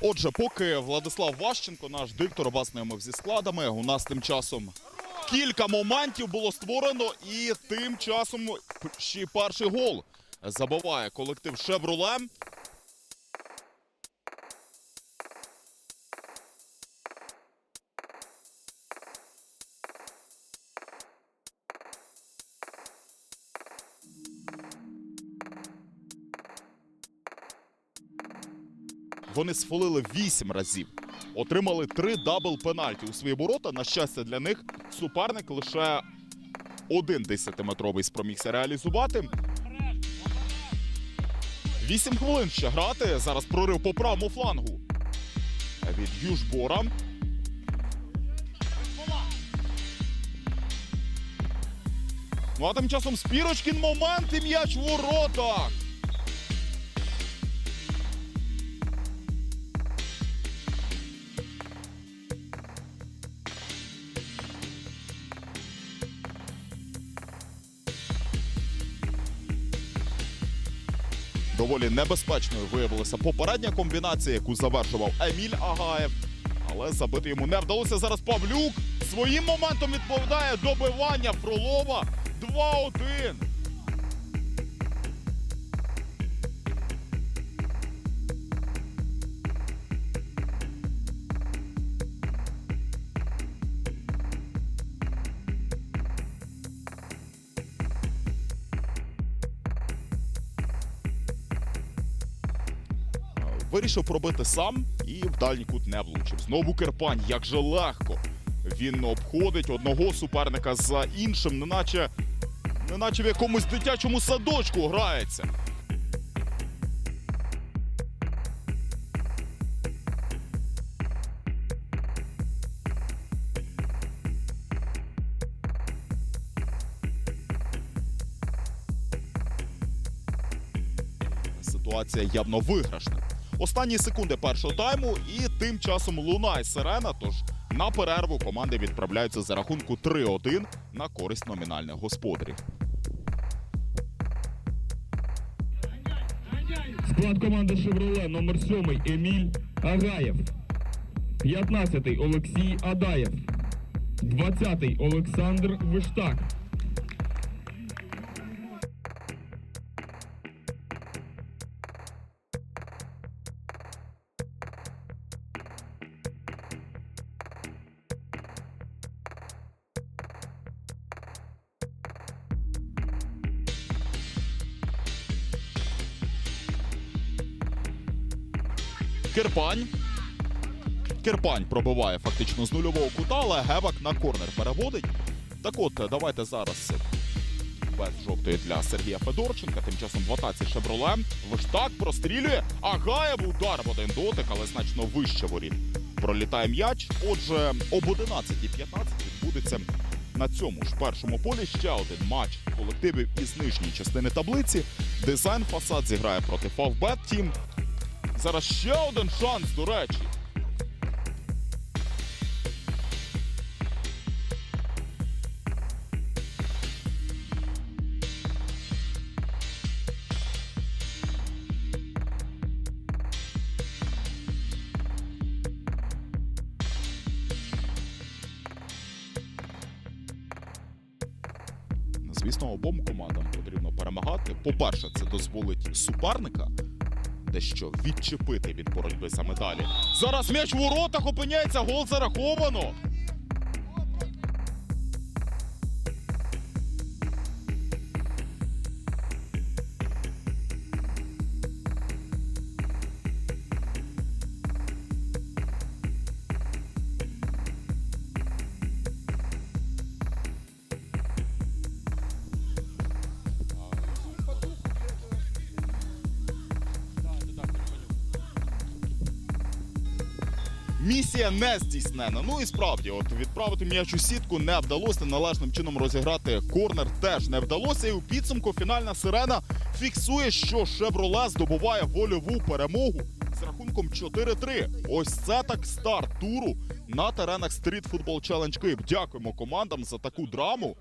Отже, поки Владислав Ващенко, наш диктор, вас знайомив зі складами, у нас тим часом кілька моментів було створено, і тим часом ще перший гол забиває колектив Шевроле. Вони сфолили 8 разів. Отримали три дабл пенальті у свої ворота. На щастя, для них суперник лише один 10-метровий спромігся реалізувати. Вісім хвилин ще грати. Зараз прорив по правому флангу. Від Южбора. Ну а тим часом Спірочкін момент і м'яч в воротах. Доволі небезпечною виявилася попередня комбінація, яку завершував Еміль Агаєв. Але забити йому не вдалося. Зараз Павлюк своїм моментом відповідає добивання Фролова 2-1. Вирішив пробити сам і в дальній кут не влучив. Знову Керпань, як же легко. Він обходить одного суперника за іншим, неначе, неначе в якомусь дитячому садочку грається. Ситуація явно виграшна. Останні секунди першого тайму, і тим часом лунає сирена. Тож на перерву команди відправляються за рахунку 3-1 на користь номінальних господарів. Склад команди Шевроле номер 7 Еміль Агаєв. 15-й Олексій Адаєв. 20-й Олександр Виштак. Кирпань. Кирпань пробиває фактично з нульового кута, але Гевак на корнер переводить. Так от, давайте зараз без жовтої для Сергія Федорченка. Тим часом в атаці Шевроле. Виштак прострілює. Агаєв удар в один дотик, але значно вище воріт. Пролітає м'яч. Отже, об 11.15 відбудеться на цьому ж першому полі ще один матч колективів із нижньої частини таблиці. Дизайн фасад зіграє проти Фавбет Тім. Зараз ще один шанс, до речі. Звісно, обом командам потрібно перемагати. По-перше, це дозволить суперника дещо відчепити від боротьби за медалі. Зараз м'яч в воротах опиняється, гол зараховано. Місія не здійснена. Ну і справді, от відправити м'яч у сітку не вдалося. Належним чином розіграти корнер теж не вдалося. І у підсумку фінальна сирена фіксує, що Шевроле здобуває вольову перемогу з рахунком 4-3. Ось це так старт туру на теренах Street Football Challenge Київ. Дякуємо командам за таку драму.